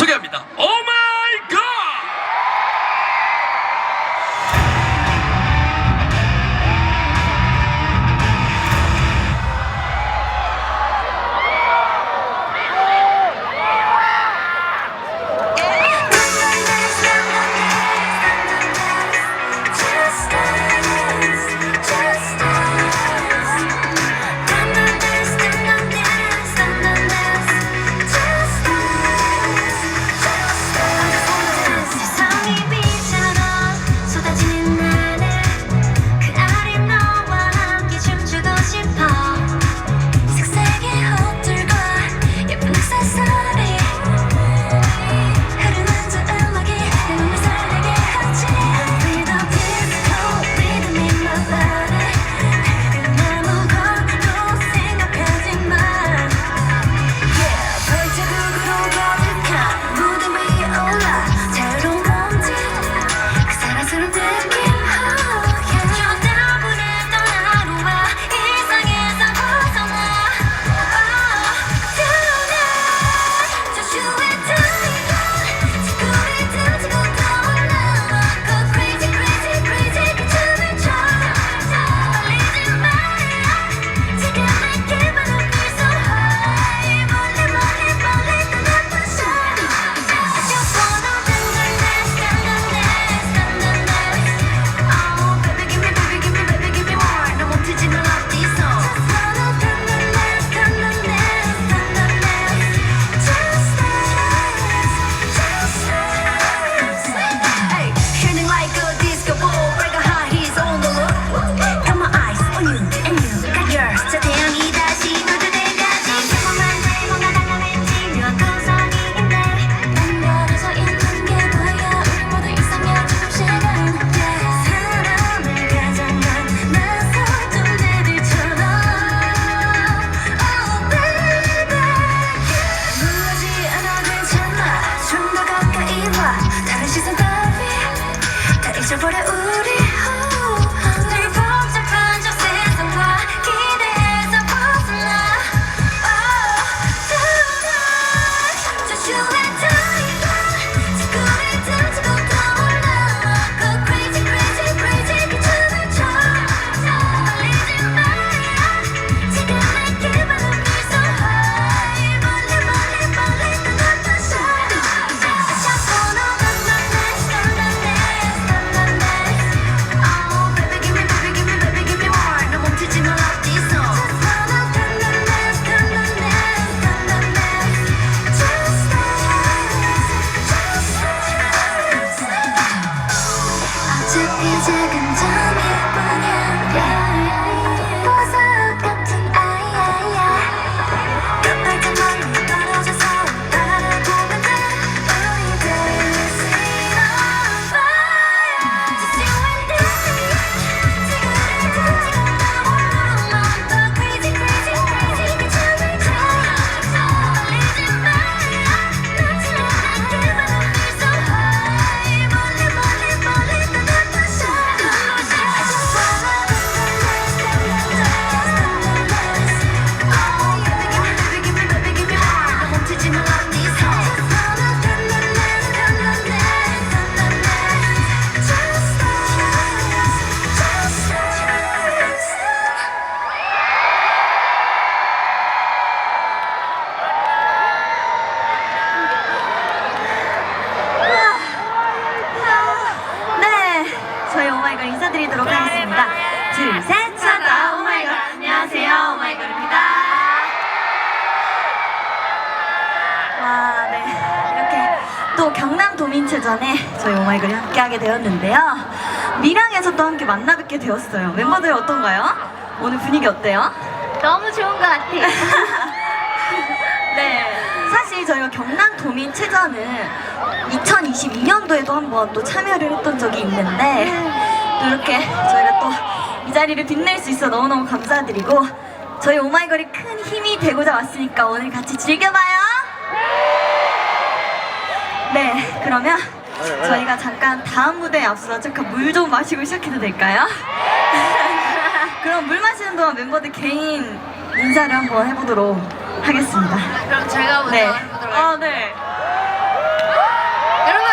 소개합니다. 어마 또 경남 도민체전에 저희 오마이걸이 함께 하게 되었는데요. 미랑에서 또 함께 만나 뵙게 되었어요. 멤버들 어떤가요? 오늘 분위기 어때요? 너무 좋은 것 같아요. 네. 사실 저희가 경남 도민체전은 2022년도에도 한번 또 참여를 했던 적이 있는데 또 이렇게 저희가 또 이 자리를 빛낼 수 있어 너무너무 감사드리고 저희 오마이걸이 큰 힘이 되고자 왔으니까 오늘 같이 즐겨봐요. 네, 그러면 저희가 잠깐 다음 무대에 앞서 잠깐 물 좀 마시고 시작해도 될까요? 그럼 물 마시는 동안 멤버들 개인 인사를 한번 해보도록 하겠습니다. 그럼 제가 먼저 네. 해보도록 아, 하겠습니다. 아, 네. 여러분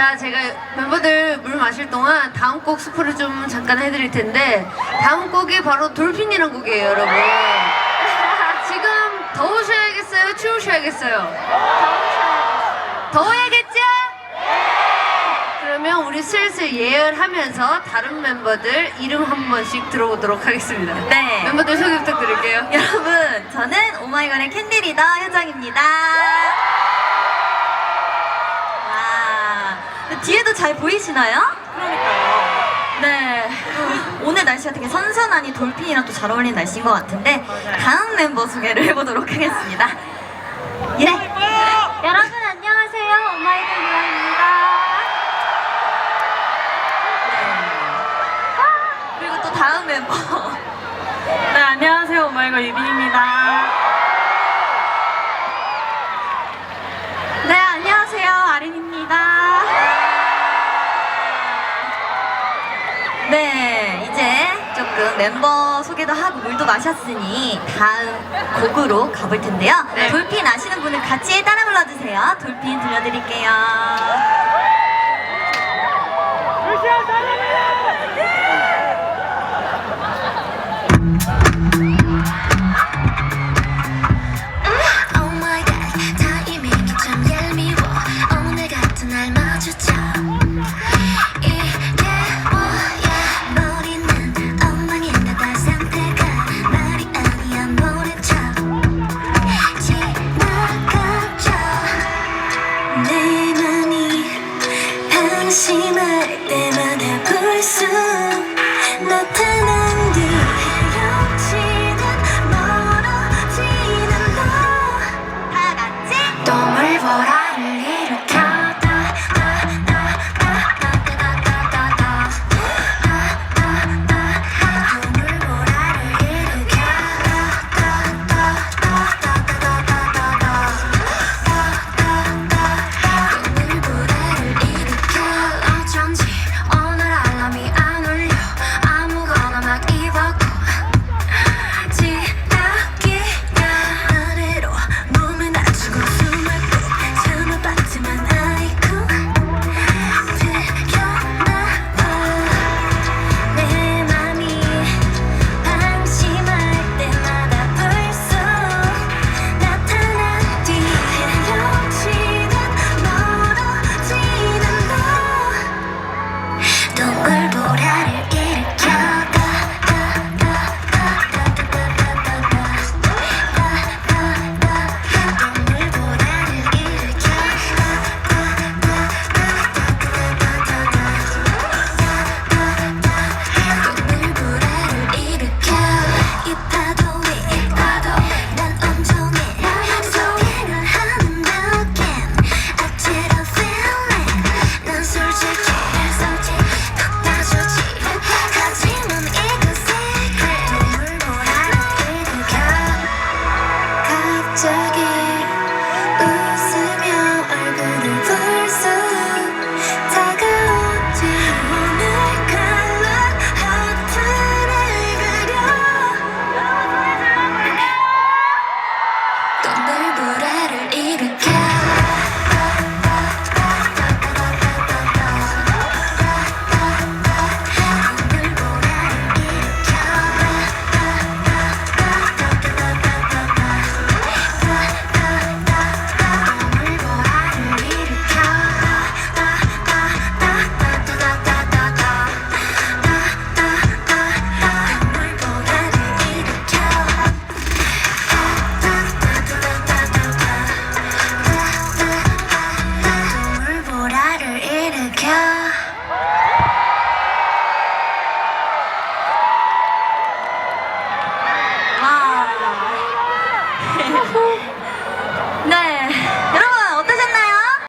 자, 제가 멤버들 물 마실 동안 다음 곡 스포를 좀 잠깐 해드릴 텐데 다음 곡이 바로 돌핀이란 곡이에요, 여러분. 지금 더우셔야겠어요? 추우셔야겠어요? 더워야겠죠? 그러면 우리 슬슬 예열하면서 다른 멤버들 이름 한 번씩 들어보도록 하겠습니다. 네. 멤버들 소개 부탁드릴게요. 여러분, 저는 오마이걸의 캔디리더 효정입니다. 뒤에도 잘 보이시나요? 그러니까요. 네. 오늘 날씨가 되게 선선하니 돌핀이랑 또 잘 어울리는 날씨인 것 같은데 다음 멤버 소개를 해보도록 하겠습니다. 예. 여러분 안녕하세요. 오마이걸 유아입니다. 그리고 또 다음 멤버. 네, 안녕하세요. 오마이걸 유빈입니다. 네, 이제 조금 멤버 소개도 하고 물도 마셨으니 다음 곡으로 가볼 텐데요. 네. 돌핀 아시는 분은 같이 따라 불러주세요. 돌핀 들려드릴게요. Oh 내 맘이 방심할 때마다